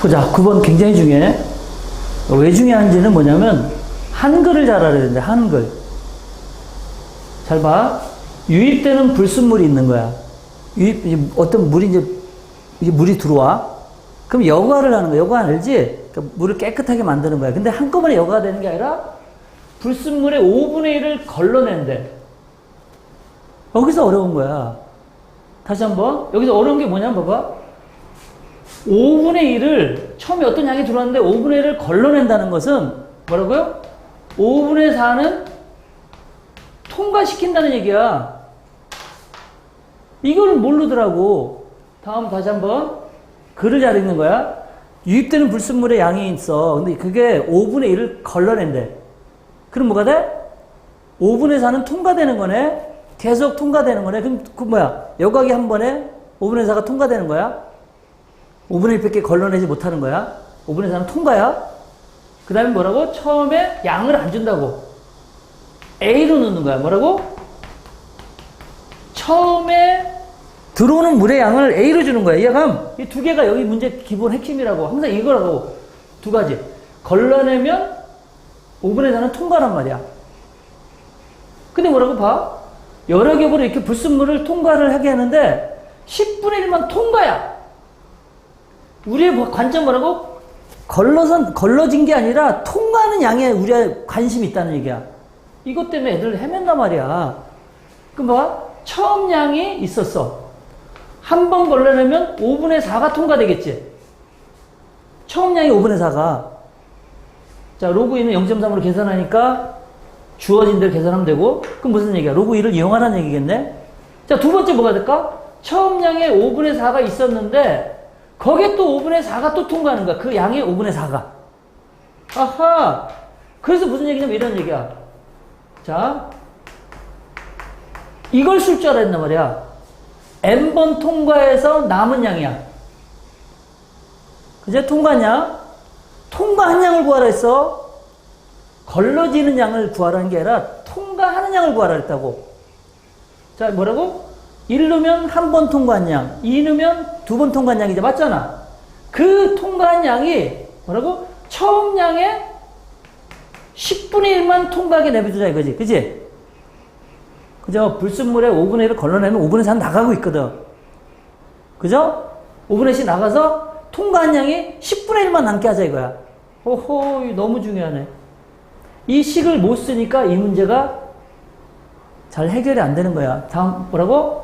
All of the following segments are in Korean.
보자. 9번 굉장히 중요해. 왜 중요한지는 뭐냐면, 한글을 잘 알아야 되는데, 한글. 잘 봐. 유입되는 불순물이 있는 거야. 유입, 어떤 물이 이제, 이제 물이 들어와. 그럼 여과를 하는 거야. 여과 알지? 그러니까 물을 깨끗하게 만드는 거야. 근데 한꺼번에 여과가 되는 게 아니라, 불순물의 5분의 1을 걸러낸대. 여기서 어려운 거야. 다시 한번. 여기서 어려운 게 뭐냐면 봐봐. 5분의 1을, 처음에 어떤 양이 들어왔는데 5분의 1을 걸러낸다는 것은 뭐라고요? 5분의 4는 통과시킨다는 얘기야. 이거를 모르더라고. 다음 다시 한번. 글을 잘 읽는 거야. 유입되는 불순물의 양이 있어. 근데 그게 5분의 1을 걸러낸대. 그럼 뭐가 돼? 5분의 4는 통과되는 거네? 계속 통과되는 거네? 그럼 그 뭐야? 여각이 한 번에 5분의 4가 통과되는 거야? 5분의 1밖에 걸러내지 못하는 거야? 5분의 4는 통과야? 그 다음에 뭐라고? 처음에 양을 안 준다고. A로 넣는 거야. 뭐라고? 처음에 들어오는 물의 양을 A로 주는 거야. 이해감? 이 두 개가 여기 문제 기본 핵심이라고. 항상 이거라고. 두 가지. 걸러내면 5분의 4는 통과란 말이야. 근데 뭐라고 봐? 여러 겹으로 이렇게 불순물을 통과를 하게 하는데 10분의 1만 통과야. 우리의 뭐 관점 뭐라고? 걸러선, 걸러진 게 아니라 통과하는 양에 우리의 관심이 있다는 얘기야. 이것 때문에 애들 헤맨단 말이야. 그럼 봐. 처음 양이 있었어. 한 번 걸러내면 5분의 4가 통과되겠지. 처음 양이 5분의 4가. 자, 로그 2는 0.3으로 계산하니까 주어진 대로 계산하면 되고, 그럼 무슨 얘기야? 로그 2를 이용하라는 얘기겠네? 자, 두 번째 뭐가 될까? 처음 양에 5분의 4가 있었는데, 거기에 또 5분의 4가 또 통과하는 거야. 그 양의 5분의 4가. 아하! 그래서 무슨 얘기냐면 이런 얘기야. 자, 이걸 쓸줄 된단 말이야. n번 통과해서 남은 양이야. 그제 통과한 양? 통과한 양을 구하라 했어. 걸러지는 양을 구하라는 게 아니라 통과하는 양을 구하라 했다고. 자, 뭐라고? 1 넣으면 한 번 통과한 양, 2 넣으면 두 번 통과한 양이죠. 맞잖아. 그 통과한 양이 뭐라고? 처음 양의 10분의 1만 통과하게 내버려두자 이거지. 그지? 그죠? 불순물의 5분의 1을 걸러내면 5분의 4는 나가고 있거든. 그죠? 5분의 1이 나가서 통과한 양이 10분의 1만 남게 하자 이거야. 호호, 너무 중요하네. 이 식을 못 쓰니까 이 문제가 잘 해결이 안 되는 거야. 다음 뭐라고?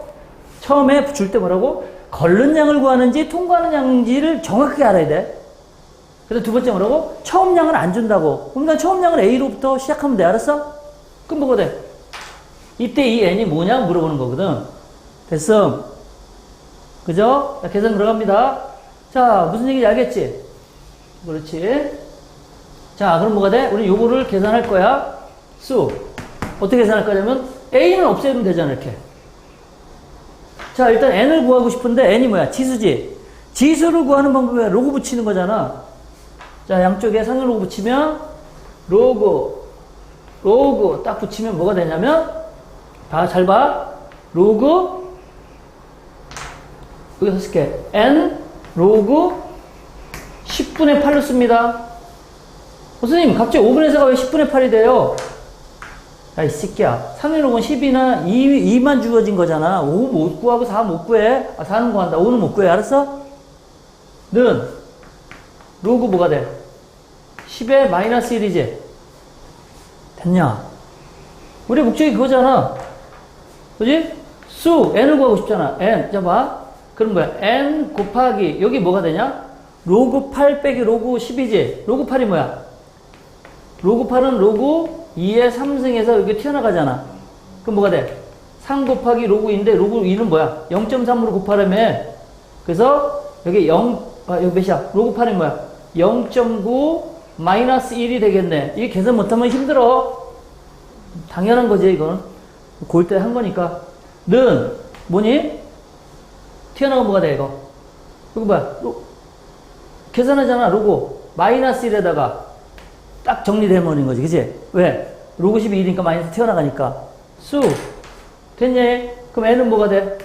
처음에 줄 때 뭐라고? 걸른 양을 구하는지 통과하는 양인지를 정확하게 알아야 돼. 그래서 두 번째 뭐라고? 처음 양을 안 준다고. 그럼 난 처음 양을 A로부터 시작하면 돼. 알았어? 그럼 뭐가 돼? 이때 이 n이 뭐냐 물어보는 거거든. 됐어. 그죠? 자, 계산 들어갑니다. 자, 무슨 얘기인지 알겠지? 그렇지. 자, 그럼 뭐가 돼? 우리 요거를 계산할 거야. 수. 어떻게 계산할 거냐면, a는 없애면 되잖아, 이렇게. 자, 일단 n을 구하고 싶은데, n이 뭐야? 지수지. 지수를 구하는 방법이 로그 붙이는 거잖아. 자, 양쪽에 상을 로그 붙이면, 로그, 로그 딱 붙이면 뭐가 되냐면, 다잘 봐. 로그, 여기서 쓸게. n, 로그, 10분의 8로 씁니다. 선생님, 갑자기 5분의 4가 왜 10분의 8이 돼요? 야, 이 새끼야. 상해로은 10이나 2, 2만 주어진 거잖아. 5 못 구하고 4 못 구해. 아, 4는 구한다. 5는 못 구해. 알았어? 는, 로그 뭐가 돼? 10에 마이너스 1이지? 됐냐? 우리 목적이 그거잖아. 그지? 수, n을 구하고 싶잖아. n. 자, 봐. 그럼 뭐야? n 곱하기, 여기 뭐가 되냐? 로그 8 빼기 로그 10이지? 로그 8이 뭐야? 로그 8은 로그 2의 3승에서 여기 튀어나가잖아. 그럼 뭐가 돼? 3 곱하기 로그 2인데 로그 2는 뭐야? 0.3으로 곱하려면 그래서 여기 0, 아, 여기 몇이야? 로그 8이 뭐야? 0.9 마이너스 1이 되겠네. 이게 계산 못하면 힘들어. 당연한 거지, 이건. 고일 때한 거니까. 는, 뭐니? 튀어나오면 뭐가 돼, 이거? 이거 뭐야? 로, 계산하잖아, 로고. 마이너스 1에다가 딱 정리되면 거지, 그지? 왜? 로그 10이 1이니까 마이너스 튀어나가니까. 수. 됐냐? 그럼 n은 뭐가 돼?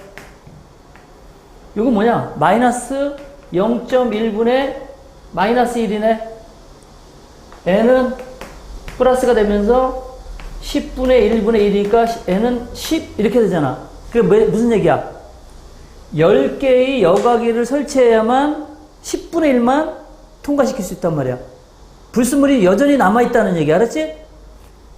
이거 뭐냐? 마이너스 0.1분의 마이너스 1이네. n은 플러스가 되면서 10분의 1분의 1이니까 n은 10 이렇게 되잖아. 그게 뭐- 무슨 얘기야? 10개의 여과기를 설치해야만 10분의 1만 통과시킬 수 있단 말이야. 불순물이 여전히 남아있다는 얘기 알았지?